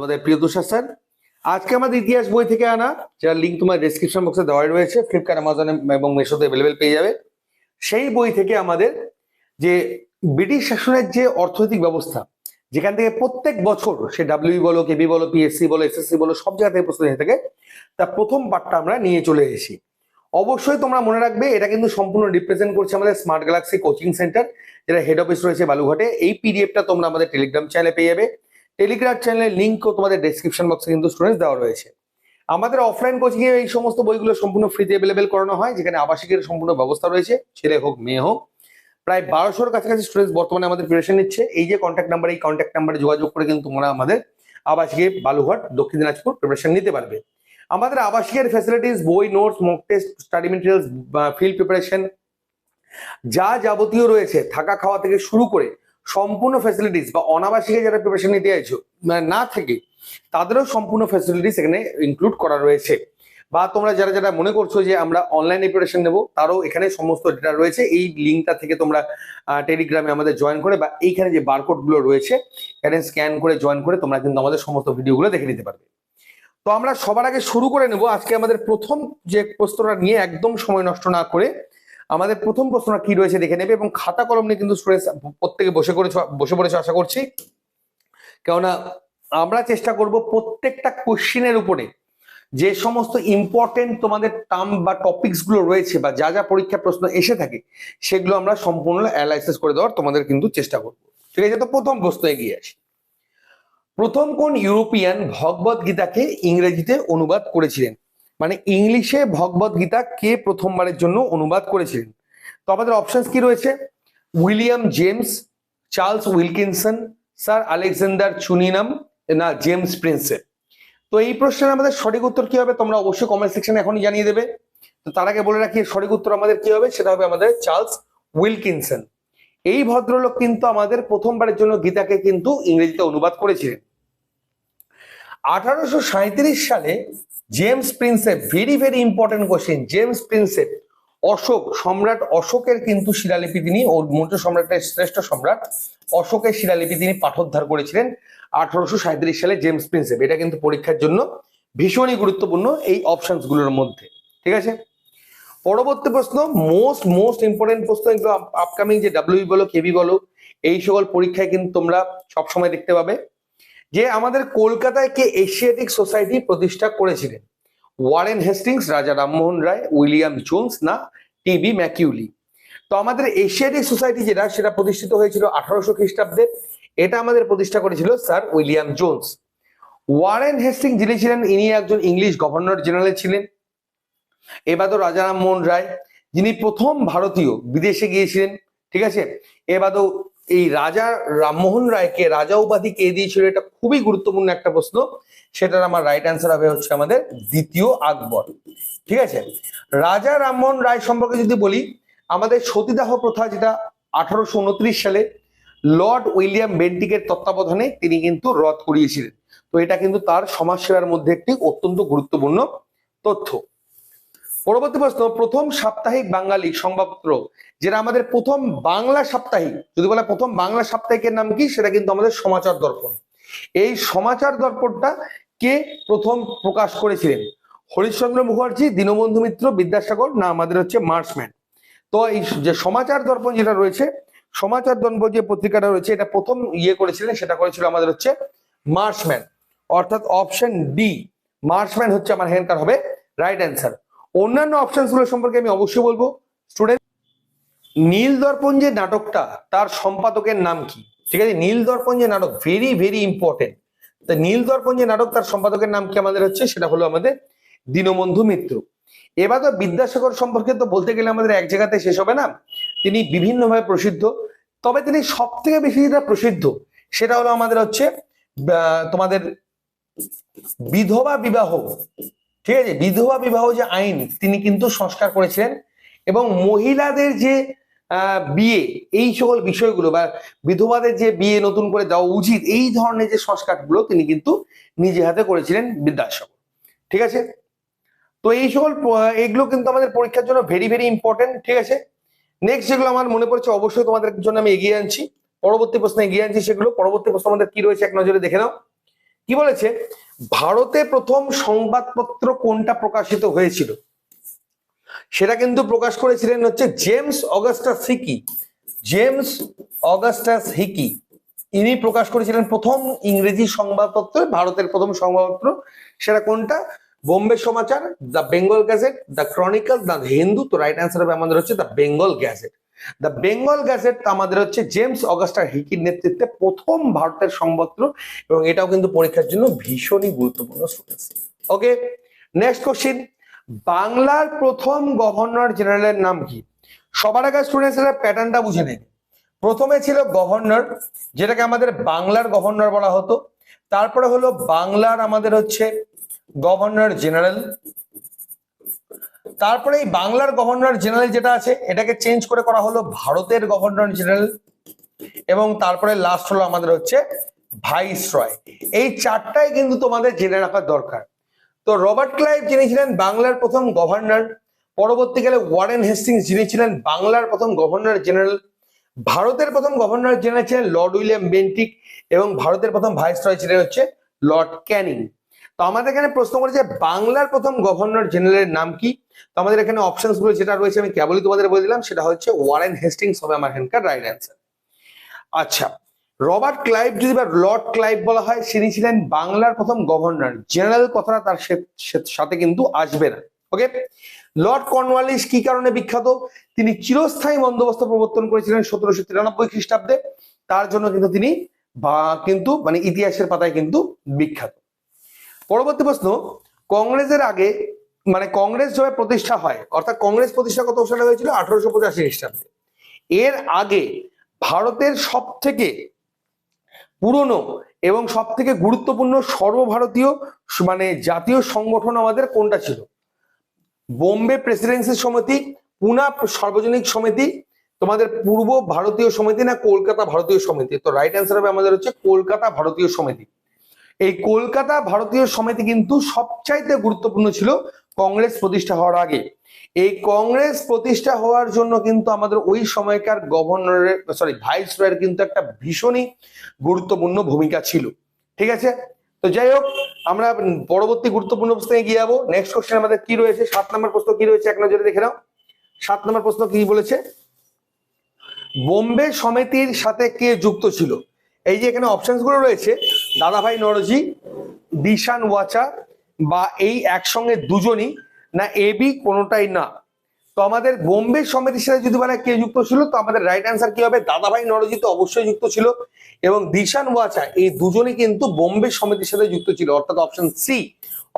তোমাদের প্রিয় তুষার স্যার। আজকে আমাদের ইতিহাস বই থেকে আনা, যার লিঙ্ক তোমার ডেসক্রিপশন বক্সে দেওয়া রয়েছে ফ্লিপকার্ট অ্যামাজনে এবং মেশোতে অ্যাভেলেবেল পেয়ে যাবে। সেই বই থেকে আমাদের যে ব্রিটিশ শাসনের যে অর্থনৈতিক ব্যবস্থা, যেখান থেকে প্রত্যেক বছর সে ডাব্লিউ বলো কেবি বলো পিএসসি বলো এসএসসি বলো, সব জায়গা থেকে প্রশ্ন এসে থাকে, তার প্রথম পার্টটা আমরা নিয়ে চলে এসেছি। অবশ্যই তোমরা মনে রাখবে, এটা কিন্তু সম্পূর্ণ রিপ্রেজেন্ট করছে আমাদের স্মার্ট গ্যালাক্সি কোচিং সেন্টার যেটা হেড অফিস রয়েছে বালুঘাটে। এই পিডিএফটা তোমরা আমাদের টেলিগ্রাম চ্যানেলে পেয়ে যাবে। টেলিগ্রাম চ্যানেলের লিঙ্কও তোমাদের ডেসক্রিপশন বক্সে কিন্তু স্টুডেন্টস দেওয়া রয়েছে। আমাদের অফলাইন কোচিং এই সমস্ত বইগুলো সম্পূর্ণ ফ্রিতে অ্যাভেলেবেল করানো হয়, যেখানে আবাসিকের সম্পূর্ণ ব্যবস্থা রয়েছে, ছেলে হোক, মেয়ে হোক। প্রায় বারোশোর কাছাকাছি স্টুডেন্টস বর্তমানে আমাদের প্রিপারেশন নিচ্ছে। এই যে কন্ট্যাক্ট নাম্বার এই কন্ট্যাক্ট নাম্বারে যোগাযোগ করে কিন্তু তোমরা আমাদের আবাসিকে বালুঘাট দক্ষিণ দিনাজপুর প্রিপারেশন নিতে পারবে। আমাদের আবাসিকের ফ্যাসিলিটিস বই notes mock test study materials field preparation যা যাবতীয় রয়েছে থাকা খাওয়া থেকে শুরু করে সম্পূর্ণ ফ্যাসিলিটিস বা অনাবাসিকে যারা প্রিপারেশন নিতে চাইছো, না থেকে, তাদেরও সম্পূর্ণ ফ্যাসিলিটিস এখানে ইনক্লুড করা রয়েছে। বা তোমরা যারা যারা মনে করছ যে আমরা অনলাইনে প্রিপারেশন নেব, তারও এখানে সমস্ত ডেটা রয়েছে। এই লিঙ্কটা থেকে তোমরা টেলিগ্রামে আমাদের জয়েন করে বা এইখানে যে বারকোডগুলো রয়েছে, এখানে স্ক্যান করে জয়েন করে তোমরা কিন্তু আমাদের সমস্ত ভিডিওগুলো দেখে নিতে পারবে। তো আমরা সবার আগে শুরু করে নেব। আজকে আমাদের প্রথম যে প্রশ্নটা নিয়ে একদম সময় নষ্ট না করে আমাদের প্রথম প্রশ্নটা কি রয়েছে দেখে নেবে এবং খাতা কলম নিয়ে কিন্তু স্টুডেন্টস প্রত্যেকে বসে করেছ, বসে পড়েছে আশা করছি। কেননা আমরা চেষ্টা করব প্রত্যেকটা কোশ্চিনের উপরে যে সমস্ত ইম্পর্টেন্ট তোমাদের টার্ম বা টপিকসগুলো রয়েছে বা যা যা পরীক্ষা প্রশ্ন এসে থাকে, সেগুলো আমরা সম্পূর্ণ অ্যানালাইসিস করে দেওয়ার তোমাদের কিন্তু চেষ্টা করব। ঠিক আছে তো, প্রথম প্রশ্ন এগিয়ে আসি। প্রথম কোন ইউরোপিয়ান ভগবত গীতাকে ইংরেজিতে অনুবাদ করেছিলেন? মানে ইংলিশে ভগবত গীতা কে প্রথমবারের জন্য অনুবাদ করেছিলেন? তো আমাদের অপশনস কি রয়েছে? William James, Charles Wilkinson, sir Alexander Cunningham, না, জেমস প্রিন্সেপ তো এই প্রশ্নের আমাদের সঠিক উত্তর কি হবে? তোমরা অবশ্যই কমেন্ট সেকশনে এখনই জানিয়ে দেবে। তো তার আগে বলে রাখি, সঠিক উত্তর আমাদের কি হবে? সেটা হবে আমাদের চার্লস উইলকিনসন। এই ভদ্রলোক কিন্তু আমাদের প্রথমবারের জন্য গীতাকে কিন্তু ইংরেজিতে অনুবাদ করেছিলেন। আঠারোশো সাঁইত্রিশ সালে James Prinsep very very important question James Prinsep, Ashoka, সম্রাট অশোকের কিন্তু শিলালিপি তিনি ও মৌর্য সম্রাটের শ্রেষ্ঠ সম্রাট, অশোকের শিলালিপি তিনি পাঠোদ্ধার করেছিলেন আঠারোশো সাঁত্রিশ সালে জেমস প্রিন্সেপ। এটা কিন্তু পরীক্ষার জন্য ভীষণই গুরুত্বপূর্ণ এই অপশনসগুলোর মধ্যে। ঠিক আছে? পরবর্তী প্রশ্ন মোস্ট মোস্ট ইম্পর্টেন্ট প্রশ্ন আপকামিং যে ডাব্লিউ বলো কেবি বলো, এই সকল পরীক্ষায় কিন্তু তোমরা সবসময় দেখতে পাবে। যে আমাদের কলকাতায় কে এশিয়াটিক সোসাইটি প্রতিষ্ঠা করেছিলেন? Warren Hastings, Raja Rammohan Roy, William Jones না টিবি ম্যাকিউলি। তো আমাদের এশিয়াটিক সোসাইটি যেটা, সেটা প্রতিষ্ঠিত হয়েছিল আঠারোশো খ্রিস্টাব্দে। এটা আমাদের প্রতিষ্ঠা করেছিল sir William Jones. Warren Hastings যিনি ছিলেন, ইনি একজন ইংলিশ গভর্নর জেনারেল ছিলেন। এবাদও রাজা রামমোহন রায়, যিনি প্রথম ভারতীয় বিদেশে গিয়েছিলেন, ঠিক আছে? এবাদও এই রাজা রামমোহন রায়কে, রাজা উপাধি কে দিয়েছিল এটা খুবই গুরুত্বপূর্ণ একটা প্রশ্ন। সেটার আমার রাইট অ্যান্সার হবে হচ্ছে আমাদের দ্বিতীয় আকবর। ঠিক আছে? রাজা রামমোহন রায় সম্পর্কে যদি বলি, আমাদের সতীদাহ প্রথা যেটা আঠারোশো উনত্রিশ সালে লর্ড উইলিয়াম বেন্টিকের তত্ত্বাবধানে তিনি কিন্তু রদ করিয়েছিলেন। তো এটা কিন্তু তার সমাজসেবার মধ্যে একটি অত্যন্ত গুরুত্বপূর্ণ তথ্য। পরবর্তী প্রশ্ন, প্রথম সাপ্তাহিক বাঙালি সংবাদপত্র, যেটা আমাদের প্রথম বাংলা সাপ্তাহিক, যদি বলে প্রথম বাংলা সাপ্তাহিকের নাম কি, সেটা কিন্তু আমাদের সমাচার দর্পণ। এই সমাচার দর্পণটা কে প্রথম প্রকাশ করেছিলেন? হরিশ্চন্দ্র মুখার্জি, দীনবন্ধু মিত্র, বিদ্যাসাগর, না, আমাদের হচ্ছে মার্সম্যান তো এই যে সমাচার দর্পণ যেটা রয়েছে, সমাচার দর্পণ যে পত্রিকাটা রয়েছে, এটা প্রথম ইয়ে করেছিলেন, সেটা করেছিল আমাদের হচ্ছে মার্সম্যান অর্থাৎ অপশন ডি মার্সম্যান হচ্ছে আমার হ্যান্ডকার হবে রাইট অ্যান্সার অন্যান্য অপশনসগুলো সম্পর্কে আমি অবশ্যই বলব। স্টুডেন্ট নীল দর্পণ যে নাটকটা, তার সম্পাদকের নাম কি? ঠিক আছে, নীল দর্পণ যে নাটক ভেরি ভেরি ইম্পর্টেন্ট তা নীল দর্পণ যে নাটক, তার সম্পাদকের নাম কি আমাদের হচ্ছে? সেটা হলো আমাদের দীনবন্ধু মিত্র। এবার তো বিদ্যাসাগর সম্পর্কে তো বলতে গেলে আমাদের এক জায়গাতে শেষ হবে না। তিনি বিভিন্নভাবে প্রসিদ্ধ। তবে তিনি সব থেকে বেশি যেটা প্রসিদ্ধ, সেটা হলো আমাদের হচ্ছে তোমাদের বিধবা বিবাহ। ঠিক আছে? বিধবা বিবাহ যে আইন, তিনি কিন্তু সংস্কার করেছিলেন এবং মহিলাদের যে বিয়ে, এই সকল বিষয়গুলো বা বিধবাদের যে বিয়ে নতুন করে দেওয়া উচিত, এই ধরনের যে সংস্কারগুলো তিনি কিন্তু নিজে হাতে করেছিলেন বিদ্যাসাগর ঠিক আছে? তো এই সকল এগুলো কিন্তু আমাদের পরীক্ষার জন্য ভেরি ভেরি ইম্পর্টেন্ট ঠিক আছে? নেক্সট যেগুলো আমার মনে পড়ছে, অবশ্যই তোমাদের জন্য আমি এগিয়ে আনছি। পরবর্তী প্রশ্নে এগিয়ে আনছি সেগুলো। পরবর্তী প্রশ্ন আমাদের কি রয়েছে, এক নজরে দেখে নাও। কি বলেছে? ভারতে প্রথম সংবাদপত্র কোনটা প্রকাশিত হয়েছিল? সেটা কিন্তু প্রকাশ করেছিলেন হচ্ছে James Augustus Hicky. James Augustus Hicky, ইনি প্রকাশ করেছিলেন প্রথম ইংরেজি সংবাদপত্র, ভারতের প্রথম সংবাদপত্র। সেটা কোনটা? Bombay Samachar, the Bengal Gazette, the Chronicle, the Hindu, তো রাইট অ্যান্সার হবে আমাদের হচ্ছে the Bengal Gazette. The Bengal Gazette আমাদের হচ্ছে জেমস অগাস্টার হিকির নেতৃত্বে প্রথম ভারতের সংবাদপত্র এবং এটাও কিন্তু পরীক্ষার জন্য ভীষণই গুরুত্বপূর্ণ স্টুডেন্টস ওকে নেক্সট কোশ্চিন বাংলার প্রথম গভর্নর জেনারেলের নাম কি? সবার আগে স্টুডেন্টস এর প্যাটার্নটা বুঝে নেবে প্রথমে ছিল গভর্নর যেটাকে আমাদের বাংলার গভর্নর বলা হতো। তারপরে হলো বাংলার আমাদের হচ্ছে গভর্নর জেনারেল তারপরে এই বাংলার গভর্নর জেনারেল যেটা আছে, এটাকে চেঞ্জ করে করা হলো ভারতের গভর্নর জেনারেল এবং তারপরে লাস্ট হলো আমাদের হচ্ছে ভাইস রয় এই চারটাই কিন্তু তোমাদের জেনে রাখার দরকার। তো রবার্ট ক্লাইভ যিনি ছিলেন বাংলার প্রথম গভর্নর, পরবর্তীকালে ওয়ারেন হেস্টিংস যিনি ছিলেন বাংলার প্রথম গভর্নর জেনারেল, ভারতের প্রথম গভর্নর জেনারেল ছিলেন লর্ড উইলিয়াম বেন্টিক এবং ভারতের প্রথম ভাইস রয় ছিলেন হচ্ছে লর্ড ক্যানিং। তো আমাদের এখানে প্রশ্ন করেছে, বাংলার প্রথম গভর্নর জেনারেলের নাম কি? তো আমাদের এখানে অপশনসগুলো যেটা রয়েছে, আমি কেবলই তোমাদের বলে দিলাম, সেটা হচ্ছে ওয়ারেন হেস্টিংস হবে আমার এখানকার রাইট অ্যান্সার আচ্ছা রবার্ট ক্লাইভ যদি বা লর্ড ক্লাইভ বলা হয়, তিনি ছিলেন বাংলার প্রথম গভর্নর জেনারেল কথাটা তার সাথে কিন্তু আসবে না ওকে লর্ড কর্নওয়ালিস কি কারণে বিখ্যাত? তিনি চিরস্থায়ী বন্দোবস্ত প্রবর্তন করেছিলেন সতেরোশো তিরানব্বই খ্রিস্টাব্দে, তার জন্য কিন্তু তিনি বা, কিন্তু মানে ইতিহাসের পাতায় কিন্তু বিখ্যাত। পরবর্তী প্রশ্ন, কংগ্রেসের আগে মানে কংগ্রেস যবে প্রতিষ্ঠা হয়, অর্থাৎ কংগ্রেস প্রতিষ্ঠা কত সালে হয়েছিল? আঠারোশো পঁচাশি খ্রিস্টাব্দে। এর আগে ভারতের সব থেকে পুরনো এবং সব থেকে গুরুত্বপূর্ণ সর্বভারতীয় মানে জাতীয় সংগঠন আমাদের কোনটা ছিল? বোম্বে প্রেসিডেন্সি সমিতি, পুনা সার্বজনিক সমিতি, তোমাদের পূর্ব ভারতীয় সমিতি না কলকাতা ভারতীয় সমিতি? তো রাইট অ্যান্সার হবে আমাদের হচ্ছে কলকাতা ভারতীয় সমিতি। এই কলকাতা ভারতীয় সমিতি কিন্তু সবচাইতে গুরুত্বপূর্ণ ছিল কংগ্রেস প্রতিষ্ঠা হওয়ার আগে। এই কংগ্রেস প্রতিষ্ঠা হওয়ার জন্য কিন্তু আমাদের ওই সময়কার গভর্নরের সরি ভাইস রয়ের কিন্তু একটা ভীষণই গুরুত্বপূর্ণ ভূমিকা ছিল। ঠিক আছে? তো যাই হোক, আমরা পরবর্তী গুরুত্বপূর্ণ প্রশ্নে গিয়ে যাব। নেক্সট কোশ্চেন আমাদের কি রয়েছে? সাত নম্বর প্রশ্ন কি রয়েছে? এক নজরে দেখে নাও। সাত নম্বর প্রশ্ন কি বলেছে? বোম্বে সমিতির সাথে কে যুক্ত ছিল? এই যে এখানে অপশনসগুলো রয়েছে, দাদাভাই নরজি, দিশান ওয়াচা বা এই একসঙ্গে দুজনই, না এবি কোনোটাই না। তো আমাদের বোম্বে সমিতির সাথে যদি বলে কে যুক্ত ছিল, তো আমাদের রাইট অ্যান্সার কি হবে? দাদাভাই নরজি তো অবশ্যই যুক্ত ছিল এবং দিশান ওয়াচা, এই দুজনই কিন্তু বোম্বে সমিতির সাথে যুক্ত ছিল, অর্থাৎ অপশন সি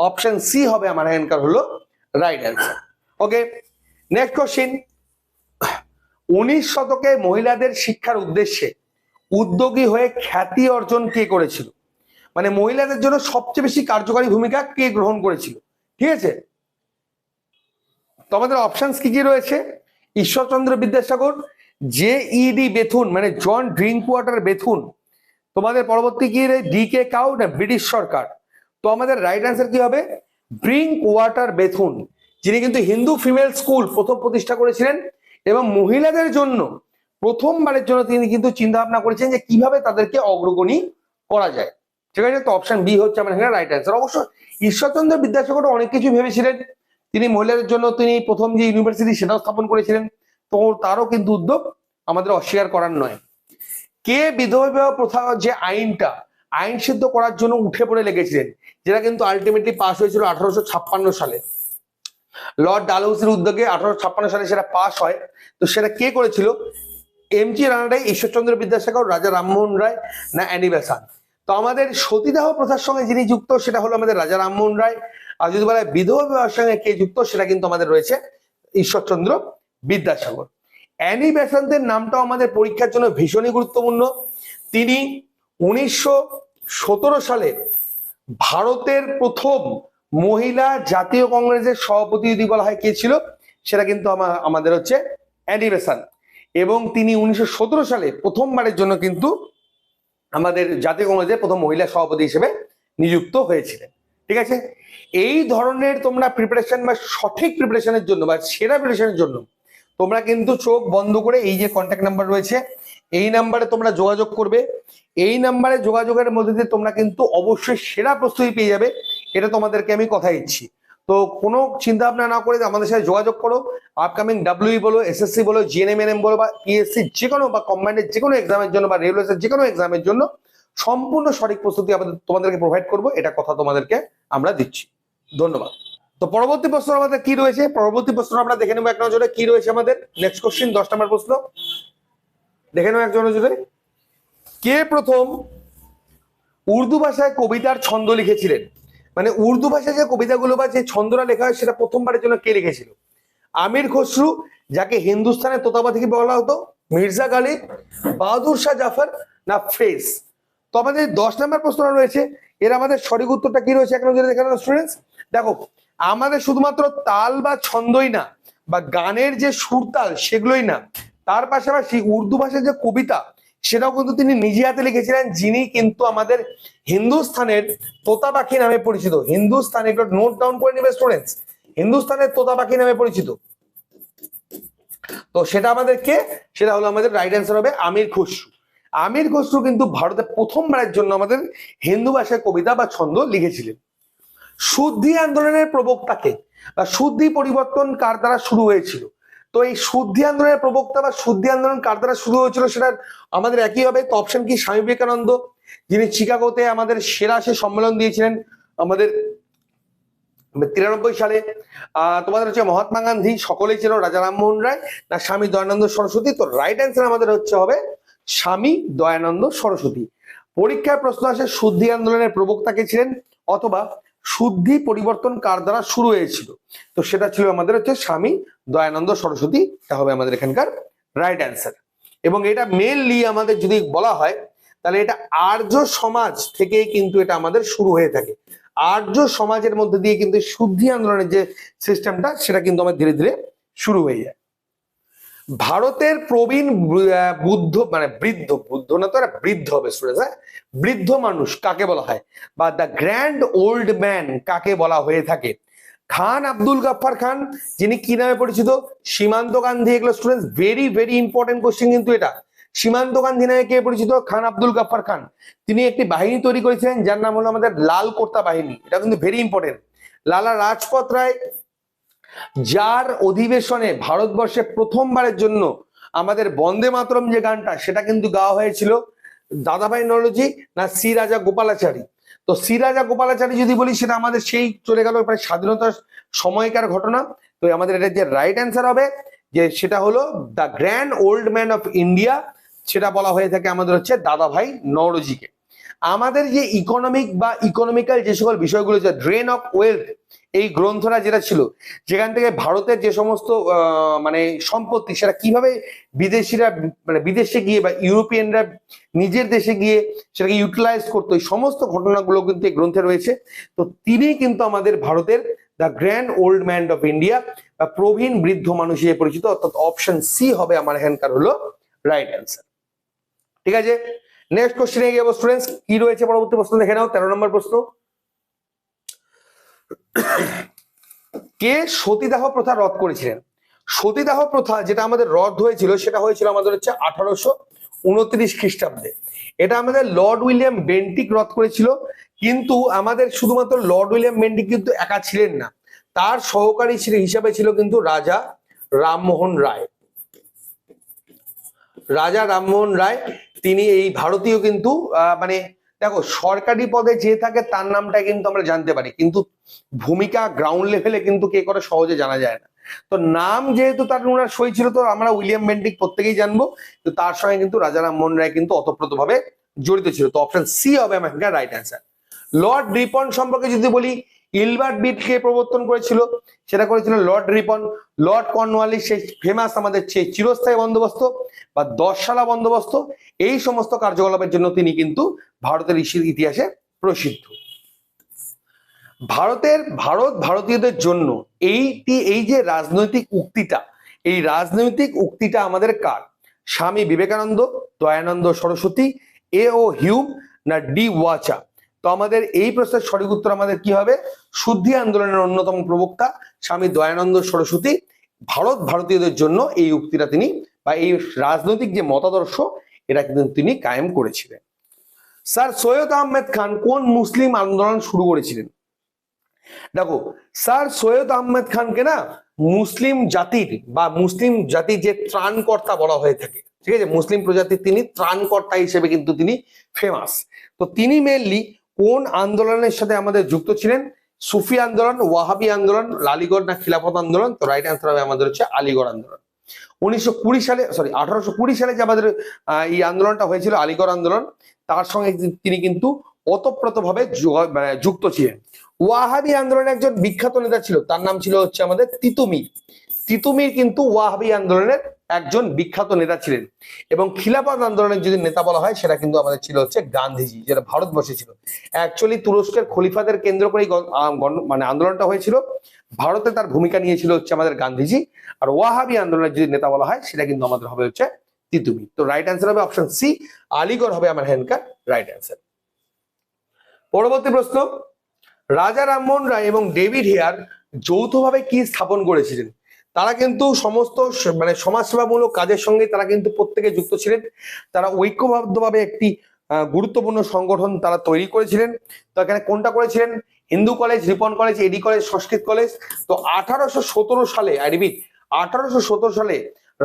অপশন সি হবে আমার এখানকার হলো right answer okay next question উনিশ শতকে মহিলাদের শিক্ষার উদ্দেশ্যে উদ্যোগী হয়ে খ্যাতি অর্জন কে করেছিল? মানে মহিলাদের জন্য সবচেয়ে বেশি কার্যকারী ভূমিকা কে গ্রহণ করেছিল? ঠিক আছে? তোমাদের অপশনস কি কি রয়েছে? Ishwarchandra Vidyasagar, J ED Bethune মানে জন ড্রিঙ্ক ওয়াটার বেথুন, তোমাদের পরবর্তী কি ডি কে কাউ, না ব্রিটিশ সরকার? তো আমাদের রাইট অ্যান্সার কি হবে? ড্রিঙ্ক ওয়াটার বেথুন, যিনি কিন্তু হিন্দু ফিমেল স্কুল প্রথম প্রতিষ্ঠা করেছিলেন এবং মহিলাদের জন্য প্রথমবারের জন্য তিনি কিন্তু চিন্তা ভাবনা করেছেন যে কীভাবে তাদেরকে অগ্রগণী করা যায়। ঠিক আছে তো অপশন বি হচ্ছে আমার এখানে রাইট অ্যান্সার অবশ্য ঈশ্বরচন্দ্র বিদ্যাসাগর অনেক কিছু ভেবেছিলেন। তিনি মহিলাদের জন্য তিনি প্রথম যে ইউনিভার্সিটি সেটাও স্থাপন করেছিলেন। তো তারও কিন্তু উদ্যোগ আমাদের অস্বীকার করার নয়। কে বিধবা বিবাহ প্রথা যে আইনটা, আইন সিদ্ধ করার জন্য উঠে পড়ে লেগেছিলেন, যেটা কিন্তু আলটিমেটলি পাস হয়েছিল আঠারোশো ছাপ্পান্ন সালে। লর্ড ডালহৌসির উদ্যোগে আঠারোশো ছাপ্পান্ন সালে সেটা পাস হয়। তো সেটা কে করেছিল? এম জি রানাডাই, ঈশ্বরচন্দ্র বিদ্যাসাগর, রাজা রামমোহন রায় না অ্যানি বেসান্ট তো আমাদের সতীদাহ প্রথার সঙ্গে যিনি যুক্ত, সেটা হলো আমাদের রাজা রামমোহন রায়। আর যদি বলা হয় বিধবা বিবাহের সঙ্গে কে যুক্ত, সেটা কিন্তু আমাদের রয়েছে ঈশ্বরচন্দ্র বিদ্যাসাগর। অ্যানি বেসান্তের নামটাও আমাদের পরীক্ষার জন্য ভীষণই গুরুত্বপূর্ণ। তিনি উনিশশো সতেরো সালে ভারতের প্রথম মহিলা জাতীয় কংগ্রেসের সভাপতি যদি বলা হয় কে ছিল, সেটা কিন্তু আমাদের হচ্ছে অ্যানি বেসান্ট এবং তিনি উনিশশো সতেরো সালে প্রথমবারের জন্য কিন্তু আমাদের জাতীয় কংগ্রেসের প্রথম মহিলা সভাপতি হিসেবে নিযুক্ত হয়েছিলেন। ঠিক আছে? এই ধরনের তোমরা প্রিপারেশন বা সঠিক প্রিপারেশনের জন্য বা সেরা প্রিপারেশনের জন্য তোমরা কিন্তু চোখ বন্ধ করে এই যে কন্ট্যাক্ট নাম্বার রয়েছে, এই নাম্বারে তোমরা যোগাযোগ করবে। এই নাম্বারে যোগাযোগের মধ্যে দিয়ে তোমরা কিন্তু অবশ্যই সেরা প্রস্তুতি পেয়ে যাবে, এটা তোমাদেরকে আমি কথা দিচ্ছি। তো কোনো চিন্তা ভাবনা না করে আমাদের সাথে যোগাযোগ করো। আপকামিং ডাব্লিউ বলো এসএসসি বলো জিএনএমএনএম বলো বা পিএসসি যে কোনো বা কম্বাইন্ডের যে কোনো এক্সামের জন্য বা রেলওয়েসের যে কোনো এক্সামের জন্য সম্পূর্ণ সঠিক প্রস্তুতি আমাদের তোমাদেরকে প্রোভাইড করব। এটা কথা তোমাদেরকে আমরা দিচ্ছি। ধন্যবাদ। তো পরবর্তী প্রশ্ন আমাদের কি রয়েছে? পরবর্তী প্রশ্ন আমরা দেখে নেব এক নজরে কি রয়েছে আমাদের। নেক্সট কোশ্চিন দশ নম্বর প্রশ্ন। দেখে নেব এক নজরে কে প্রথম উর্দু ভাষায় কবিতার ছন্দ লিখেছিলেন? মানে উর্দু ভাষায় যে কবিতাগুলো বা যে ছন্দরা লেখা হয়, সেটা প্রথমবারের জন্য কে লিখেছিল? আমির খসরু, যাকে হিন্দুস্তানের তোতাবাথি বলা হতো, মির্জা গালিব, বাহাদুর শাহ জাফর না ফ্রেস তো আমাদের দশ নম্বর প্রশ্ন রয়েছে। এর আমাদের সঠিক উত্তরটা কি রয়েছে? এখন দেখে স্টুডেন্টস দেখো, আমাদের শুধুমাত্র তাল বা ছন্দই না, বা গানের যে সুরতাল, সেগুলোই না। তার পাশাপাশি উর্দু ভাষার যে কবিতা সেটাও কিন্তু তিনি নিজে হাতে লিখেছিলেন, যিনি কিন্তু আমাদের হিন্দুস্থানের তোতা পাখি নামে পরিচিত। হিন্দুস্তান একটু নোট ডাউন করে নেবে স্টুডেন্টস হিন্দুস্তানের তোতা পাখি নামে পরিচিত। তো সেটা আমাদের কে সেটা হলো আমাদের রাইট অ্যান্সার হবে আমির খসরু। আমির খসরু কিন্তু ভারতের প্রথমবারের জন্য আমাদের হিন্দু ভাষায় কবিতা বা ছন্দ লিখেছিলেন। শুদ্ধি আন্দোলনের প্রবক্তাকে বা শুদ্ধি পরিবর্তন কার দ্বারা শুরু হয়েছিল? তো এই শুদ্ধি আন্দোলনের প্রবক্তা বা শুদ্ধি আন্দোলন কার দ্বারা শুরু হয়েছিল সেটা আমাদের একই হবে। তো অপশন কি? স্বামী বিবেকানন্দ, যিনি চিকাগোতে আমাদের সেরা সে সম্মেলন দিয়েছিলেন আমাদের তিরানব্বই সালে। আহ, তোমাদের হচ্ছে মহাত্মা গান্ধী, সকলেই ছিল রাজা রামমোহন রায় না স্বামী দয়ানন্দ সরস্বতী। তো রাইট অ্যান্সার আমাদের হচ্ছে হবে স্বামী দয়ানন্দ সরস্বতী। পরীক্ষার প্রশ্ন আসে শুদ্ধি আন্দোলনের প্রবক্তা কে ছিলেন? অথবা শুদ্ধি পরিবর্তন কার দ্বারা শুরু হয়েছিল? তো সেটা ছিল আমাদের হচ্ছে স্বামী দয়ানন্দ সরস্বতী। এটা হবে আমাদের এখানকার রাইট অ্যান্সার এবং এটা মেনলি আমাদের যদি বলা হয়, তাহলে এটা আর্য সমাজ থেকেই কিন্তু এটা আমাদের শুরু হয়ে থাকে। আর্য সমাজের মধ্যে দিয়ে কিন্তু শুদ্ধি আন্দোলনের যে সিস্টেমটা সেটা কিন্তু আমার ধীরে ধীরে শুরু হয়ে যায়। ভারতের প্রবীণ বুদ্ধ মানে বৃদ্ধ, বুদ্ধ না তো বৃদ্ধ হবে স্টুডেন্ট হ্যাঁ বৃদ্ধ মানুষ কাকে বলা হয়? বা দ্য গ্র্যান্ড ওল্ড ম্যান কাকে বলা হয়ে থাকে? খান আব্দুল গাফফার খান, যিনি কি নামে পরিচিত? সীমান্ত গান্ধী এগুলো students very very important question কিন্তু এটা। সীমান্ত গান্ধী নামে কে পরিচিত? খান আব্দুল গাফফার খান। তিনি একটি বাহিনী তৈরি করেছিলেন, যার নাম হলো আমাদের লাল কোর্তা বাহিনী। এটা কিন্তু ভেরি ইম্পর্টেন্ট লালা রাজপথ রায় যার অধিবেশনে ভারতবর্ষে প্রথমবারের জন্য আমাদের বন্দে মাতরম যে গানটা, সেটা কিন্তু গাওয়া হয়েছিল দাদাভাই নরজি না শ্রী রাজা গোপালাচারী। তো শ্রী রাজা গোপালাচারী যদি বলি, সেটা আমাদের সেই চলে গেল প্রায় স্বাধীনতার সময়কার ঘটনা। তো আমাদের এটা যে রাইট অ্যান্সার হবে, যে সেটা হলো the grand old man of India সেটা বলা হয়ে থাকে আমাদের হচ্ছে দাদাভাই নরজিকে আমাদের যে ইকোনমিক বা ইকোনমিক্যাল যে সকল বিষয়গুলো যে ড্রেন অফ ওয়েলথ এই গ্রন্থটা যেটা ছিল, যেখান থেকে ভারতের যে সমস্ত মানে সম্পত্তি, সেটা কীভাবে বিদেশিরা মানে বিদেশে গিয়ে বা ইউরোপিয়ানরা নিজের দেশে গিয়ে সেটাকে ইউটিলাইজ করতো, এই সমস্ত ঘটনাগুলো কিন্তু এই গ্রন্থে রয়েছে। তো তিনি কিন্তু আমাদের ভারতের the grand old man of India বা প্রবীণ বৃদ্ধ মানুষ হিসেবে পরিচিত, অর্থাৎ অপশন সি হবে আমার এখানকার হলো রাইট অ্যান্সার ঠিক আছে? নেক্সট কোশ্চেনে গিয়ে স্টুডেন্টস কি রয়েছে পরবর্তী প্রশ্ন? দেখে নাও, তেরো নম্বর প্রশ্ন। কে সতীদাহ প্রথা রদ করেছিলেন? সতীদাহ প্রথা যেটা আমাদের রদ হয়েছিল, সেটা হয়েছিল আমাদের হচ্ছে আঠারোশো উনত্রিশ খ্রিস্টাব্দে। এটা আমাদের লর্ড উইলিয়াম বেন্টিক রদ করেছিল, কিন্তু আমাদের শুধুমাত্র লর্ড উইলিয়াম বেন্টিক কিন্তু একা ছিলেন না। তার সহকারী হিসাবে ছিল কিন্তু রাজা রামমোহন রায়। রাজা রামমোহন রায়, তিনি এই ভারতীয় কিন্তু মানে দেখো, সরকারি পদে যে থাকে তার নামটা কিন্তু আমরা জানতে পারি, কিন্তু ভূমিকা গ্রাউন্ড লেভেলে কিন্তু কে করে সহজে জানা যায় না। তো নাম যেহেতু তার উনার সই ছিল, তো আমরা উইলিয়াম বেন্ডিক প্রত্যেকেই জানব, তো তার সঙ্গে কিন্তু রাজা রামমোহন রায় কিন্তু অতপ্রত ভাবে জড়িত ছিল। তো অপশন সি হবে আমার রাইট অ্যান্সার লর্ড রিপন সম্পর্কে যদি বলি ইলবার্ট বিট কে প্রবর্তন করেছিল, সেটা করেছিল লর্ড রিপন। লর্ড কর্নওয়ালিস সেই ফেমাস আমাদের সেই চিরস্থায়ী বন্দোবস্ত বা দশশালা বন্দোবস্ত, এই সমস্ত কার্যকলাপের জন্য তিনি কিন্তু ভারতের ইসি- ইতিহাসে প্রসিদ্ধ। ভারতের, ভারত ভারতীয়দের জন্য এইটি এই যে রাজনৈতিক উক্তিটা, এই রাজনৈতিক উক্তিটা আমাদের কার? Swami Vivekananda, Dayananda Saraswati, A O Hume না ডি ওয়াচা। তো আমাদের এই প্রশ্নের সঠিক উত্তর আমাদের কি হবে? শুদ্ধি আন্দোলনের অন্যতম প্রবক্তা স্বামী দয়ানন্দ সরস্বতী ভারত ভারতীয়দের জন্য এই উক্তিটা তিনি বা এই রাজনৈতিক যে মতাদর্শ, এটা কিন্তু তিনি কায়েম করেছিলেন। স্যার, সৈয়দ আহমেদ খান কোন মুসলিম আন্দোলন শুরু করেছিলেন? দেখো, স্যার, সৈয়দ আহমেদ খানকে না মুসলিম জাতির বা মুসলিম জাতির যে ত্রাণকর্তা বলা হয়ে থাকে, ঠিক আছে? মুসলিম প্রজাতির তিনি ত্রাণকর্তা হিসেবে কিন্তু তিনি ফেমাস তো তিনি মেনলি কোন আন্দোলনের সাথে আমাদের যুক্ত ছিলেন? সুফি আন্দোলন, ওয়াহাবি আন্দোলন, লালিগড় না খিলাফত আন্দোলন? তো রাইট আনসার হবে আমাদের হচ্ছে আলিগড় আন্দোলন। উনিশশো কুড়ি সালে সরি আঠারোশো কুড়ি সালে যে আমাদের এই আন্দোলনটা হয়েছিল আলিগড় আন্দোলন, তার সঙ্গে তিনি কিন্তু ওতপ্রোতভাবে যোগ- মানে যুক্ত ছিলেন। ওয়াহাবি আন্দোলনের একজন বিখ্যাত নেতা ছিল, তার নাম ছিল হচ্ছে আমাদের তিতুমির। তিতুমির কিন্তু ওয়াহাবি আন্দোলনের একজন বিখ্যাত নেতা ছিলেন। এবং খিলাফত আন্দোলনের যদি নেতা বলা হয়, সেটা কিন্তু আমাদের ছিল হচ্ছে গান্ধীজি, যেটা ভারতবর্ষে ছিল। অ্যাকচুয়ালি তুরস্কের খলিফাদের কেন্দ্র করেই মানে আন্দোলনটা হয়েছিল। ভারতে তার ভূমিকা নিয়েছিল হচ্ছে আমাদের গান্ধীজি। আর ওয়াহাবি আন্দোলনের যদি নেতা বলা হয়, সেটা কিন্তু আমাদের হবে হচ্ছে তিতুমি। তো রাইট অ্যান্সার হবে অপশন সি আলিগড় হবে আমার হ্যান্ডকার রাইট অ্যান্সার পরবর্তী প্রশ্ন, রাজা রামমোহন রায় এবং ডেভিড হেয়ার যৌথভাবে কি স্থাপন করেছিলেন? তারা কিন্তু সমস্ত মানে সমাজসেবামূলক কাজের সঙ্গে তারা কিন্তু প্রত্যেকে যুক্ত ছিলেন। তারা ঐক্যবদ্ধভাবে একটি গুরুত্বপূর্ণ সংগঠন তারা তৈরি করেছিলেন। তো এখানে কোনটা করেছিলেন? হিন্দু কলেজ, রিপন কলেজ, এডি কলেজ, সংস্কৃত কলেজ। তো আঠারোশো সতেরো সালে, আই রিপিট, আঠারোশো সতেরো সালে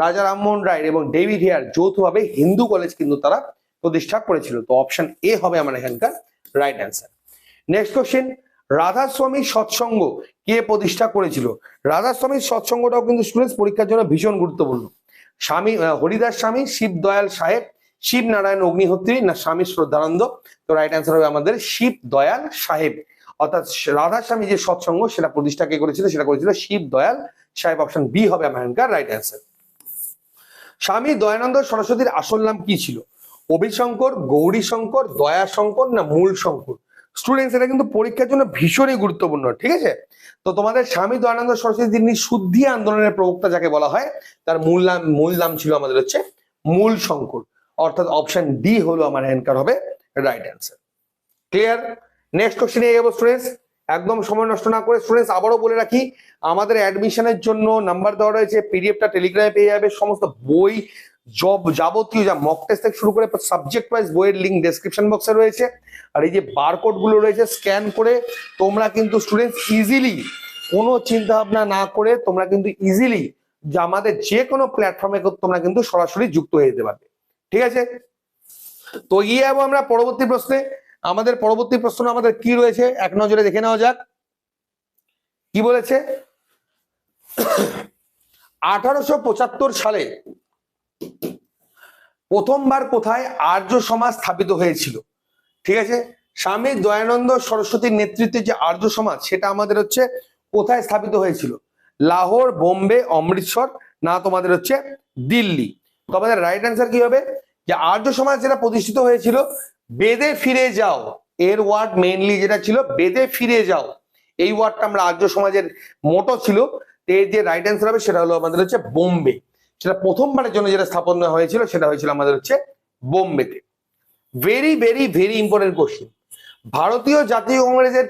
রাজা রামমোহন রায় এবং ডেভিড হেয়ার যৌথভাবে হিন্দু কলেজ কিন্তু তারা প্রতিষ্ঠা করেছিল। তো অপশন এ হবে আমার এখানকার right answer. Next question Radhaswami Satsang কে প্রতিষ্ঠা করেছিল? রাধাস্বামীর সৎসঙ্গটাও কিন্তু স্টুডেন্টস পরীক্ষার জন্য ভীষণ গুরুত্বপূর্ণ। স্বামী হরিদাস স্বামী, শিব দয়াল সাহেব শিব নারায়ণ অগ্নিহোত্রী, না স্বামী শ্রদ্ধানন্দ। তো রাইট অ্যান্সার হবে আমাদের শিব দয়াল সাহেব অর্থাৎ রাধা স্বামী যে সৎসঙ্গ, সেটা প্রতিষ্ঠা কে করেছিল? সেটা করেছিল শিব দয়াল সাহেব অপশন বি হবে আমাদের রাইট অ্যান্সার স্বামী দয়ানন্দ সরস্বতীর আসল নাম কি ছিল? অভিশঙ্কর গৌরী শঙ্কর দয়া শঙ্কর না মূল শঙ্কর স্টুডেন্টস এটা কিন্তু পরীক্ষার জন্য ভীষণই গুরুত্বপূর্ণ, ঠিক আছে? তো তোমাদের স্বামী দয়ানন্দ সরস্বতী তিনি শুদ্ধি আন্দোলনের প্রবক্তা যাকে বলা হয়, তার মূল নাম মূল নাম ছিল আমাদের হচ্ছে মূল শঙ্কর। অর্থাৎ অপশন ডি হলো আমার অ্যান্সার হবে রাইট অ্যান্সার ক্লিয়ার নেক্সট কোশ্চেনে এগোবো স্টুডেন্টস একদম সময় নষ্ট না করে স্টুডেন্টস আবারও বলে রাখি, আমাদের অ্যাডমিশনের জন্য নাম্বার দেওয়া রয়েছে পিডিএফটা টেলিগ্রামে পেয়ে যাবে, সমস্ত বই জব যাবতীয় যা মক টেস্ট থেকে শুরু করে সাবজেক্ট ওয়াইজ বইয়ের লিঙ্ক ডেসক্রিপশন বক্সে রয়েছে। আর এই যে বারকোডগুলো রয়েছে স্ক্যান করে তোমরা কিন্তু স্টুডেন্টস ইজিলি কোনো চিন্তা ভাবনা না করে তোমরা কিন্তু ইজিলি যে আমাদের যে কোনো প্ল্যাটফর্মে তোমরা কিন্তু সরাসরি যুক্ত হয়ে যেতে পারবে। ঠিক আছে? তো গিয়ে যাব আমরা পরবর্তী প্রশ্নে। আমাদের পরবর্তী প্রশ্ন আমাদের কি রয়েছে? এক নজরে দেখে নেওয়া যাক। কি বলেছে? আঠারোশো পঁচাত্তর সালে প্রথমবার কোথায় আর্য সমাজ স্থাপিত হয়েছিল। ঠিক আছে? স্বামী দয়ানন্দ সরস্বতীর নেতৃত্বে যে আর্য সমাজ, সেটা আমাদের হচ্ছে কোথায় স্থাপিত হয়েছিল? লাহোর, বোম্বে, অমৃতসর, না তোমাদের হচ্ছে দিল্লি। তো আমাদের রাইট অ্যান্সার কি হবে? যে আর্য সমাজ যেটা প্রতিষ্ঠিত হয়েছিল, বেদে ফিরে যাও। এর ওয়ার্ড মেইনলি যেটা ছিল, বেদে ফিরে যাও। এই ওয়ার্ডটা আমরা আর্য সমাজের মোটো ছিল। এর যে রাইট অ্যান্সার হবে, সেটা হলো আমাদের হচ্ছে বোম্বে। সেটা প্রথমবারের জন্য যেটা স্থাপনা হয়েছিল, সেটা হয়েছিল আমাদের হচ্ছে বোম্বেতে। Very very very important question ভারতীয় জাতীয় কংগ্রেসের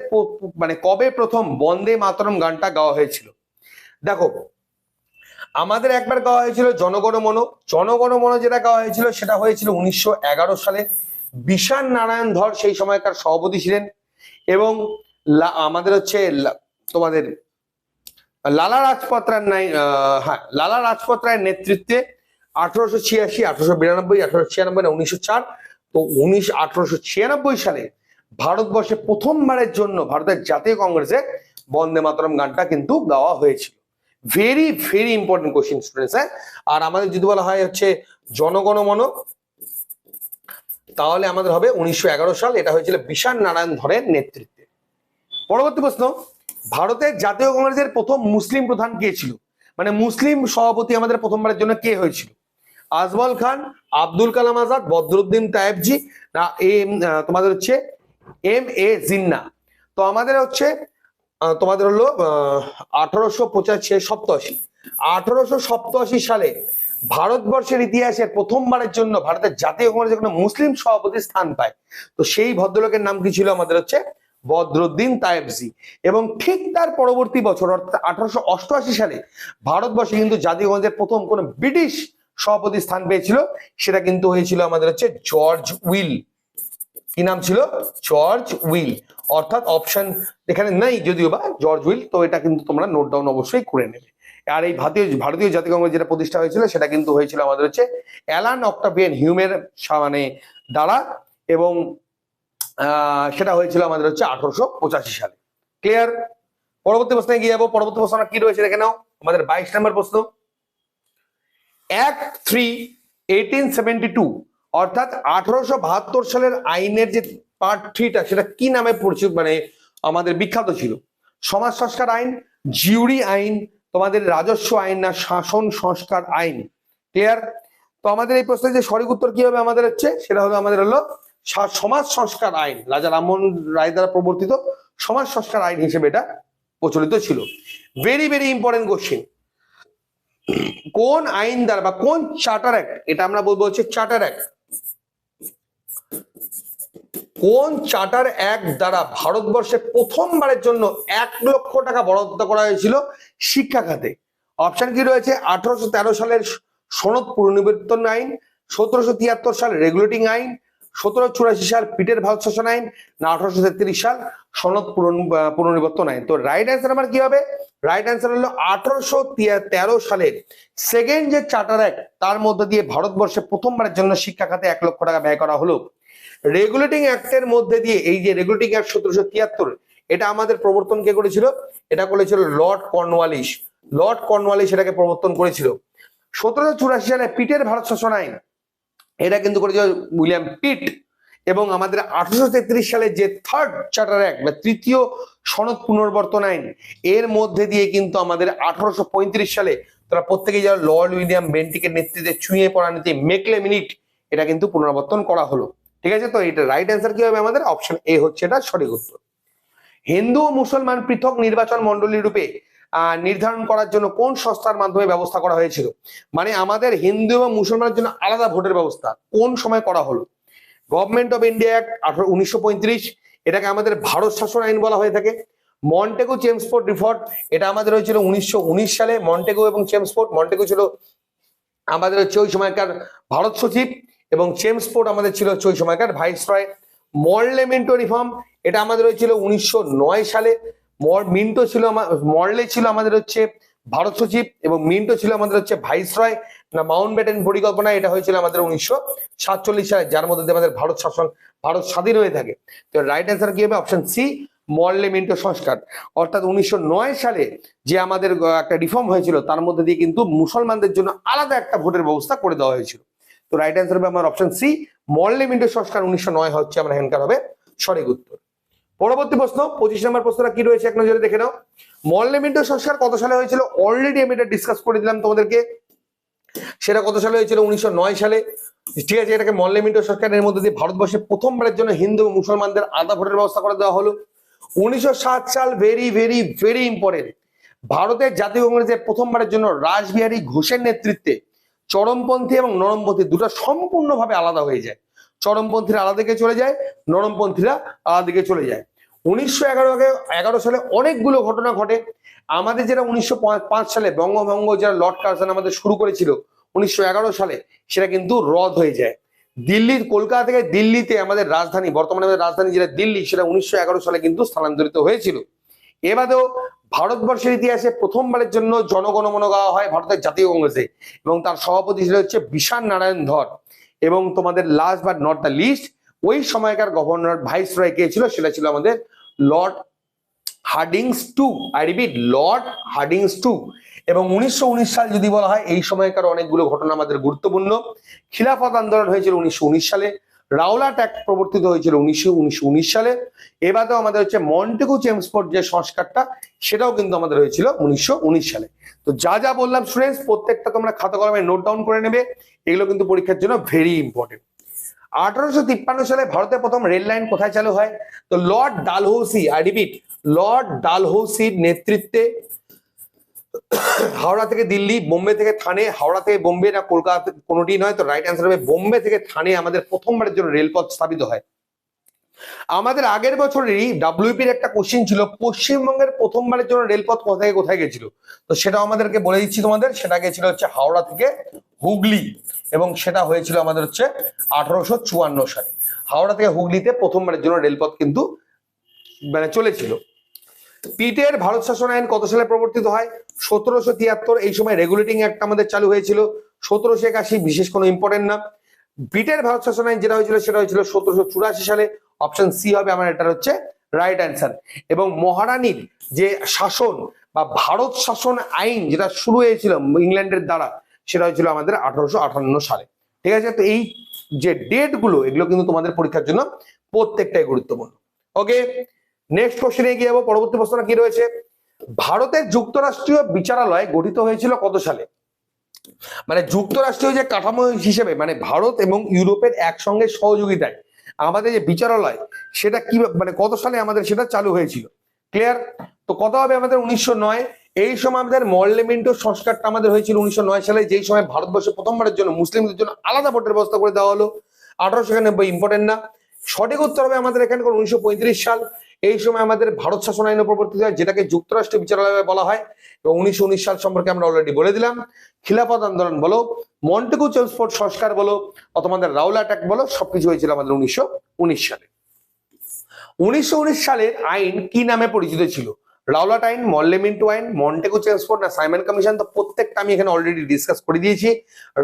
মানে কবে প্রথম বন্দে মাতরম গানটা গাওয়া হয়েছিল? দেখো, আমাদের একবার গাওয়া হয়েছিল জনগণমন। জনগণমন যেটা গাওয়া হয়েছিল, সেটা হয়েছিল উনিশশো এগারো সালে। বিশান নারায়ণ ধর সেই সময়কার সভাপতি ছিলেন এবং আমাদের হচ্ছে তোমাদের লালা রাজপত রায় নাই হ্যাঁ লালা রাজপত রায়ের নেতৃত্বে আঠারোশো ছিয়াশি, আঠারোশো বিরানব্বই, আঠারোশো ছিয়ানব্বই না, উনিশশো চার, তো উনিশ আঠারোশো ছিয়ানব্বই সালে ভারতবর্ষে প্রথমবারের জন্য ভারতের জাতীয় কংগ্রেসে বন্দে মাতরম গানটা কিন্তু গাওয়া হয়েছিল। Very very important question students হ্যাঁ? আর আমাদের যদি বলা হয় হচ্ছে জনগণমন তাহলে আমাদের হবে উনিশশো এগারো সাল, এটা হয়েছিল বিশাল নারায়ণ ধরের নেতৃত্বে। পরবর্তী প্রশ্ন। ভারতের জাতীয় কংগ্রেসের প্রথম মুসলিম প্রধান কে ছিল? মানে মুসলিম সভাপতি আমাদের প্রথমবারের জন্য কে হয়েছিল? আজমল খান আব্দুল কালাম আজাদ বদরুদ্দিন তায়েবজি না আহ, তোমাদের হচ্ছে এম এ জিন্না। তো আমাদের হচ্ছে তোমাদের হলো আঠারোশো পঁচাশি সপ্তাশি। আঠারোশো সপ্তাশি সালে ভারতবর্ষের ইতিহাসে প্রথমবারের জন্য ভারতের জাতীয় কংগ্রেসে মুসলিম সভাপতি স্থান পায়। তো সেই ভদ্রলোকের নাম কি ছিল? আমাদের হচ্ছে বদরুদ্দিন তায়েবজি। এবং ঠিক তার পরবর্তী বছর, অর্থাৎ আঠারোশো অষ্টআশি সালে ভারতবর্ষে কিন্তু জাতীয় কংগ্রেসের প্রথম কোন ব্রিটিশ সভাপতি স্থান পেয়েছিল, সেটা কিন্তু হয়েছিল আমাদের হচ্ছে জর্জ উইল। কি নাম ছিল? George will. অর্থাৎ অপশন এখানে নেই যদিও বা জর্জ উইল, তো এটা কিন্তু তোমরা নোট ডাউন অবশ্যই করে নেবে। আর এই ভারতীয় ভারতীয় জাতীয় কংগ্রেস যেটা প্রতিষ্ঠা হয়েছিল, সেটা কিন্তু হয়েছিল আমাদের হচ্ছে অ্যালান অক্টাভিয়ান হিউমের মানে দ্বারা এবং সেটা হয়েছিল আমাদের হচ্ছে আঠারোশো পঁচাশি সালে। ক্লিয়ার পরবর্তী প্রশ্নে গিয়ে যাব। পরবর্তী প্রশ্ন কি রয়েছে দেখে নাও। আমাদের বাইশ নম্বর প্রশ্ন। অ্যাক্ট থ্রি সেভেন্টি টু অর্থাৎ আঠারোশো বাহাত্তর সালের আইনের যে পার্ট থ্রিটা সেটা কি নামে পরিচিত? মানে আমাদের বিখ্যাত ছিল। সমাজ সংস্কার আইন, জিউরি আইন, তোমাদের রাজস্ব আইন না শাসন সংস্কার আইন। ক্লিয়ার তো আমাদের এই প্রশ্নের যে সঠিক উত্তর কি হবে আমাদের হচ্ছে? সেটা হলো, আমাদের হলো সমাজ সংস্কার আইন, রাজা রামমোহন রায় দ্বারা প্রবর্তিত সমাজ সংস্কার আইন হিসেবে এটা প্রচলিত ছিল। ভেরি ভেরি ইম্পর্টেন্ট কোশ্চেন কোন আইন দ্বারা বা কোন চার্টার অ্যাক্ট এটা আমরা বলব হচ্ছে চার্টার অ্যাক্ট কোন চার্টার অ্যাক্ট দ্বারা ভারতবর্ষে প্রথমবারের জন্য এক লক্ষ টাকা বরাদ্দ করা হয়েছিল শিক্ষা খাতে? অপশন কি রয়েছে? আঠারোশো তেরো সালের সনদ পুনর্নিবর্তন আইন, সতেরোশো তিয়াত্তর সাল রেগুলেটিং আইন সতেরো চুরাশি সাল পিটের ভারত শাসন আইন না আঠারোশো তেত্রিশ সাল সনদ পুনর- পুনর্নিবর্তন আইন। তো রাইট অ্যান্সার আমার কি হবে? রাইট অ্যান্সার হলো আঠারোশো তেরো সালের সেকেন্ড যে চার্টার অ্যাক্ট তার মধ্যে দিয়ে ভারতবর্ষে প্রথমবারের জন্য শিক্ষা খাতে এক লক্ষ টাকা ব্যয় করা হলো। রেগুলেটিং অ্যাক্টের মধ্যে দিয়ে এই যে রেগুলেটিং অ্যাক্ট সতেরোশো তিয়াত্তর, এটা আমাদের প্রবর্তন কে করেছিল? এটা করেছিল লর্ড কর্নওয়ালিস লর্ড কর্নওয়ালিস এটাকে প্রবর্তন করেছিল। সতেরোশো চুরাশি সালে পিটের ভারত শাসন আইন এটা কিন্তু করেছিল উইলিয়াম পিট এবং আমাদের আঠারোশো তেত্রিশ সালে যে থার্ড চার্টার অ্যাক্ট বা তৃতীয় সনদ পুনর্বর্তন আইন, এর মধ্যে দিয়ে কিন্তু আমাদের আঠারোশো পঁয়ত্রিশ সালে তারা প্রত্যেকেই যারা লর্ড উইলিয়াম বেন্টিকের নেতৃত্বে ছুঁয়ে পড়া নীতি মেকলে মিনিট এটা কিন্তু পুনরাবর্তন করা হলো। ঠিক আছে? তো এটা রাইট অ্যান্সার কি হবে আমাদের? অপশন এ হচ্ছে এটা সঠিক উত্তর। হিন্দু ও মুসলমান পৃথক নির্বাচন মন্ডলী রূপে নির্ধারণ করার জন্য কোন সংস্থার মাধ্যমে ব্যবস্থা করা হয়েছিল? মানে আমাদের হিন্দু এবং মুসলমানের জন্য আলাদা ভোটের ব্যবস্থা। কোন সময় করা হলো? গভর্নমেন্ট অফ ইন্ডিয়া অ্যাক্ট আঠারো, উনিশশো এটাকে আমাদের ভারত শাসন আইন বলা হয়ে থাকে। মন্টেগো চেমসফোর্ড রিফোর্ট এটা আমাদের হয়েছিল উনিশশো উনিশ সালে। মন্টেগো এবং চেমসফোর্ড মন্টেগো ছিল আমাদের হচ্ছে ওই সময়কার ভারত সচিব এবং চেমসফোর্ড আমাদের ছিল হচ্ছে ওই সময়কার ভাইসরয় মর্লে মিন্টো রিফর্ম এটা আমাদের হয়েছিল উনিশশো নয় সালে। মিন্টো ছিল মর্লে ছিল আমাদের হচ্ছে ভারত সচিব এবং মিন্টো ছিল আমাদের হচ্ছে ভাইসরয় না, মাউন্ট ব্যাটেন পরিকল্পনা এটা হয়েছিল আমাদের উনিশশো সাতচল্লিশ সালে, যার মধ্যে আমাদের ভারত শাসন, ভারত স্বাধীন হয়ে থাকে। তো রাইট অ্যান্সার কি হবে? অপশন সি মর্লে মিন্টো সংস্কার। অর্থাৎ উনিশশো নয় সালে যে আমাদের একটা রিফর্ম হয়েছিল, তার মধ্যে দিয়ে কিন্তু মুসলমানদের জন্য আলাদা একটা ভোটের ব্যবস্থা করে দেওয়া হয়েছিল। তো রাইট অ্যান্সার হবে আমার অপশন সি মর্লে মিন্টো সংস্কার উনিশশো নয় হচ্ছে আমার এখানকার হবে। সঠিক উত্তর। পরবর্তী প্রশ্ন, পঁচিশ নম্বর প্রশ্নটা কি রয়েছে? এক নজরে দেখে নাও। মর্লে মিন্টো সংস্কার কত সালে হয়েছিল? অলরেডি আমি এটা ডিসকাস করে দিলাম তোমাদেরকে। সেটা কত সালে হয়েছিল? উনিশশো নয় সালে। ঠিক আছে, এটাকে মল্লে মিন্টো সরকারের মধ্যে দিয়ে ভারতবর্ষে প্রথমবারের জন্য হিন্দু ও মুসলমানদের আধা ভোটের ব্যবস্থা করে দেওয়া হলো। উনিশশো সাত সাল ভেরি ভেরি ভেরি ইম্পর্টেন্ট ভারতের জাতীয় কংগ্রেসের প্রথমবারের জন্য রাসবিহারী ঘোষের নেতৃত্বে চরমপন্থী এবং নরমপন্থী দুটো সম্পূর্ণভাবে আলাদা হয়ে যায়। চরমপন্থীরা আলাদা চলে যায়, নরমপন্থীরা আলাদা দিকে চলে যায়। উনিশশো এগারো এগারো সালে অনেকগুলো ঘটনা ঘটে। আমাদের যেটা উনিশশো পাঁচ সালে বঙ্গভঙ্গ যারা লর্ড কার্জন আমাদের শুরু করেছিল, উনিশশো এগারো সালে সেটা কিন্তু রদ হয়ে যায়। দিল্লির, কলকাতা থেকে দিল্লিতে আমাদের রাজধানী, বর্তমানে আমাদের রাজধানী যেটা দিল্লি, সেটা উনিশশো এগারো সালে কিন্তু স্থানান্তরিত হয়েছিল। এবারেও ভারতবর্ষের ইতিহাসে প্রথমবারের জন্য জনগণমন গাওয়া হয় ভারতের জাতীয় কংগ্রেসে এবং তার সভাপতি ছিল হচ্ছে বিশাল নারায়ণ ধর। এবং তোমাদের last but not the least ওই সময়কার গভর্নর ভাইস রয় কে ছিল? সেটা ছিল আমাদের Lord Hardings two I repeat Lord Hardings two এবং উনিশশো উনিশ সাল যদি বলা হয়, এই সময়কার অনেকগুলো ঘটনা আমাদের গুরুত্বপূর্ণ। খিলাফত আন্দোলন হয়েছিল উনিশশো উনিশ সালে। রাওলাট অ্যাক্ট প্রবর্তিত হয়েছিল উনিশশো উনিশ সালে। এবারেও আমাদের হচ্ছে মন্টেগু চেমসফোর্ড যে সংস্কারটা, সেটাও কিন্তু আমাদের হয়েছিল উনিশশো উনিশ সালে। তো যা যা বললাম স্টুডেন্টস প্রত্যেকটা তোমরা খাতা কলমে নোট ডাউন করে নেবে। এগুলো কিন্তু পরীক্ষার জন্য ভেরি ইম্পর্টেন্ট আঠারোশো তিপ্পান্ন সালে ভারতের প্রথম রেল লাইন কোথায় চালু হয়? তো Lord Dalhousie I repeat Lord ডালহৌসির নেতৃত্বে হাওড়া থেকে দিল্লি, বোম্বে থেকে থানে, হাওড়া থেকে বোম্বে না কলকাতা কোনোটি নয়, তো রাইট অ্যান্সার হবে বোম্বে থেকে থানে আমাদের প্রথমবারের জন্য রেলপথ স্থাপিত হয়। আমাদের আগের বছরেরই ডাব্লিউপির একটা কোশ্চিন ছিল, পশ্চিমবঙ্গের প্রথমবারের জন্য রেলপথ কোথায় কোথায় গেছিল? তো সেটা আমাদেরকে বলে দিচ্ছি তোমাদের, সেটা গেছিল হচ্ছে হাওড়া থেকে হুগলি এবং সেটা হয়েছিল আমাদের হচ্ছে আঠারোশো চুয়ান্ন সালে। হাওড়া থেকে হুগলিতে প্রথমবারের জন্য রেলপথ কিন্তু মানে চলেছিল। পিটের ভারত শাসন আইন কত সালে প্রবর্তিত হয়? সতেরোশো তিয়াত্তর, এই সময় রেগুলেটিং অ্যাক্ট আমাদের চালু হয়েছিল। সতেরোশো একাশি, বিশেষ কোনো ইম্পর্টেন্ট না। ব্রিটেন ভারত শাসন আইন যেটা হয়েছিল, সেটা হয়েছিল সতেরোশো চুরাশি সালে। অপশন সি হবে, আমার এটা হচ্ছে রাইট অ্যান্সার এবং মহারানীর যে শাসন বা ভারত শাসন আইন যেটা শুরু হয়েছিল ইংল্যান্ডের দ্বারা, সেটা হয়েছিল আমাদের আঠারোশো আটান্ন সালে। ঠিক আছে? তো এই যে ডেটগুলো, এগুলো কিন্তু তোমাদের পরীক্ষার জন্য প্রত্যেকটাই গুরুত্বপূর্ণ। ওকে নেক্সট কোশ্চেনে এগিয়ে যাব, পরবর্তী প্রশ্ন কি রয়েছে? ভারতের যুক্তরাষ্ট্রীয় বিচারালয় গঠিত হয়েছিল কত সালে? মানে যুক্তরাষ্ট্রীয় যে কাঠামো হিসেবে মানে ভারত এবং ইউরোপের একসঙ্গে সহযোগিতায় আমাদের যে বিচারালয়, সেটা কি মানে কত সালে আমাদের সেটা চালু হয়েছিল? ক্লিয়ার তো কত হবে আমাদের উনিশশো নয়। এই সময় আমাদের মল্লেমেন্টো সংস্কারটা আমাদের হয়েছিল উনিশশো নয় সালে, যেই সময় ভারতবর্ষে প্রথমবারের জন্য মুসলিমদের জন্য আলাদা ভোটের ব্যবস্থা করে দেওয়া হলো। আঠারোশো একানব্বই ইম্পর্টেন্ট না। সঠিক উত্তর হবে আমাদের এখানকার উনিশশো সাল। এই সময় আমাদের ভারত শাসন আইন প্রবর্তিত হয়, যেটাকে যুক্তরাষ্ট্র বিচারালয় বলা হয়। এবং উনিশশো সাল সম্পর্কে আমরা অলরেডি বলে দিলাম। খিলাফত আন্দোলন বলো, মন্টেগু চেলসফোর্ড সংস্কার বলো, অথবা আমাদের রাউলা অ্যাটাক বলো, সবকিছু হয়েছিল আমাদের উনিশশো উনিশ সালে। উনিশশো উনিশ সালের আইন কি নামে পরিচিত ছিল? রাওলাট আইন মল্লেমিন্টু আইন, মন্টেগু চেলসফোর্ড না সাইমন কমিশন, তো প্রত্যেকটা আমি এখানে অলরেডি ডিসকাস করে দিয়েছি।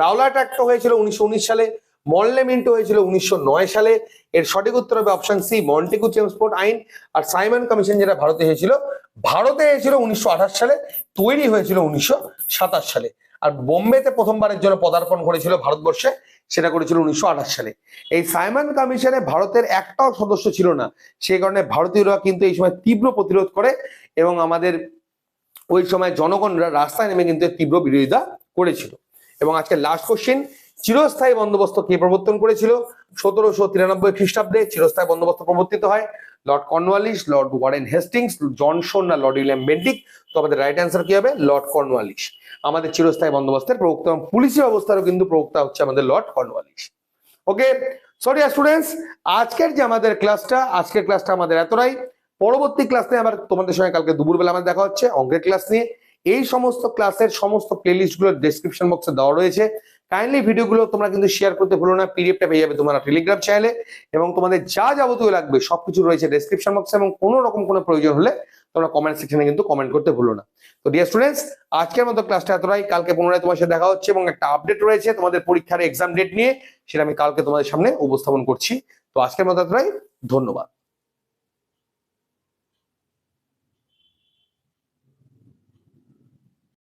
রাওলাট অ্যাক্ট হয়েছিল উনিশশো উনিশ সালে। মল্লেমিন্টু হয়েছিল উনিশশো নয় সালে। এর সঠিক উত্তর হবে অপশন সি মন্টেগু চেমসফোর্ড আইন। আর সাইমন কমিশন যেটা ভারতে হয়েছিল ভারতে হয়েছিল উনিশশো আঠাশ সালে, তৈরি হয়েছিল উনিশশো সাতাশ সালে। আর বোম্বেতে প্রথমবারের জন্য পদার্পণ করেছিল ভারতবর্ষে, সেটা করেছিল উনিশশো আঠাশ সালে। এই সাইমন কমিশনে ভারতের একটাও সদস্য ছিল না। সেই কারণে ভারতীয়রা কিন্তু এই সময় তীব্র প্রতিরোধ করে এবং আমাদের ওই সময় জনগণরা রাস্তায় নেমে কিন্তু তীব্র বিরোধিতা করেছিল। এবং আজকে লাস্ট কোশ্চেন চিরস্থায়ী বন্দোবস্ত কে প্রবর্তন করেছিল? সতেরোশো তিরানব্বই খ্রিস্টাব্দে চিরস্থায়ী বন্দোবস্ত প্রবর্তিত হয়। Lord Cornwallis, Lord Warren Hastings Johnson না, লর্ড উইলিয়াম বেন্টিক তো আমাদের রাইট অ্যান্সার কি হবে? Lord Cornwallis. আমাদের চিরস্থায়ী বন্দোবস্তের প্রবক্তা এবং পুলিশি ব্যবস্থারও কিন্তু প্রবক্তা হচ্ছে আমাদের Lord Cornwallis. Okay sorry students আজকের যে আমাদের ক্লাসটা আজকের ক্লাসটা আমাদের এতটাই। পরবর্তী ক্লাস নিয়ে আবার তোমাদের সঙ্গে কালকে দুপুরবেলা আমাদের দেখা হচ্ছে, অঙ্কের ক্লাস নিয়ে। এই সমস্ত ক্লাসের সমস্ত প্লেলিস্টগুলো ডেসক্রিপশন বক্সে দেওয়া রয়েছে। কাইন্ডলি ভিডিওগুলো তোমরা কিন্তু শেয়ার করতে ভুলো না পিডিএফটা পেয়ে যাবে তোমরা টেলিগ্রাম চ্যানেলে এবং তোমাদের যা যাবতীয় লাগবে, সবকিছু রয়েছে ডেসক্রিপশন বক্সে এবং কোনো রকম কোনো প্রয়োজন হলে তোমরা কমেন্ট সেকশনে কিন্তু কমেন্ট করতে ভুলো না। তো ডিয়ার স্টুডেন্টস আজকের মতো ক্লাসটা এতটাই। কালকে পুনরায় তোমার সাথে দেখা হচ্ছে এবং একটা আপডেট রয়েছে তোমাদের পরীক্ষার এক্সাম ডেট নিয়ে, সেটা আমি কালকে তোমাদের সামনে উপস্থাপন করছি। তো আজকের মতো এতটাই। ধন্যবাদ।